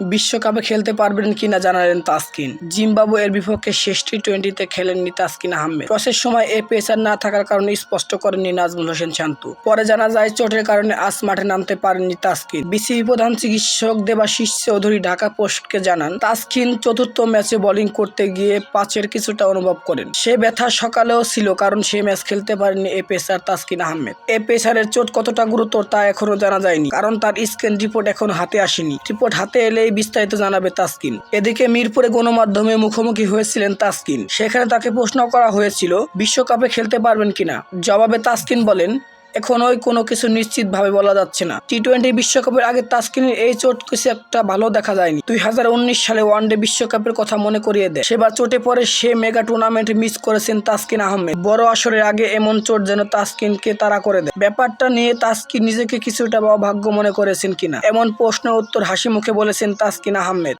বিশ্বকাপে খেলতে পারবেন কিনা জানালেন তাসকিন। জিম্বাবু এর বিপক্ষে শেষ টি টোয়েন্টিতে খেলেননি তাসকিন আহমেদ। টসের সময় এ পেসার না থাকার কারণে স্পষ্ট করেননি নাজমুল হোসেন শান্তু। পরে জানা যায়, চোটের কারণে আজ মাঠে নামতে পারেননি তাসকিন। বিসিবি প্রধান চিকিৎসক দেবাশিস চৌধুরী ঢাকা পোস্টকে জানান, তাসকিন চতুর্থ ম্যাচে বোলিং করতে গিয়ে পাঁচের কিছুটা অনুভব করেন। সে ব্যথা সকালেও ছিল, কারণ সে ম্যাচ খেলতে পারেননি এ পেসার তাসকিন আহমেদ। এ পেসারের চোট কতটা গুরুতর তা এখনও জানা যায়নি, কারণ তার স্ক্যান রিপোর্ট এখন হাতে আসেনি। রিপোর্ট হাতে এলেই বিস্তারিত জানাবে তাসকিন। এদিকে মিরপুরে গণমাধ্যমে মুখোমুখি হয়েছিলেন তাসকিন। সেখানে তাকে প্রশ্ন করা হয়েছিল, বিশ্বকাপে খেলতে পারবেন কিনা? জবাবে তাসকিন বলেন এখনোই কোনো কিছু নিশ্চিতভাবে বলা যাচ্ছে না। টি টোয়েন্টি বিশ্বকাপের আগে তাসকিনের এই চোট কিছু একটা ভালো দেখা যায়নি। দুই হাজার উনিশ সালে ওয়ানডে বিশ্বকাপের কথা মনে করিয়ে দেয়। সেবার চোটে পরে সে মেগা টুর্নামেন্ট মিস করেছেন তাসকিন আহমেদ। বড় আসরের আগে এমন চোট যেন তাসকিনকে তারা করে দেয়। ব্যাপারটা নিয়ে তাস্কিন নিজেকে কিছুটা অভাগ্য মনে করেছেন কিনা? এমন প্রশ্ন উত্তর হাসি মুখে বলেছেন তাসকিন আহমেদ।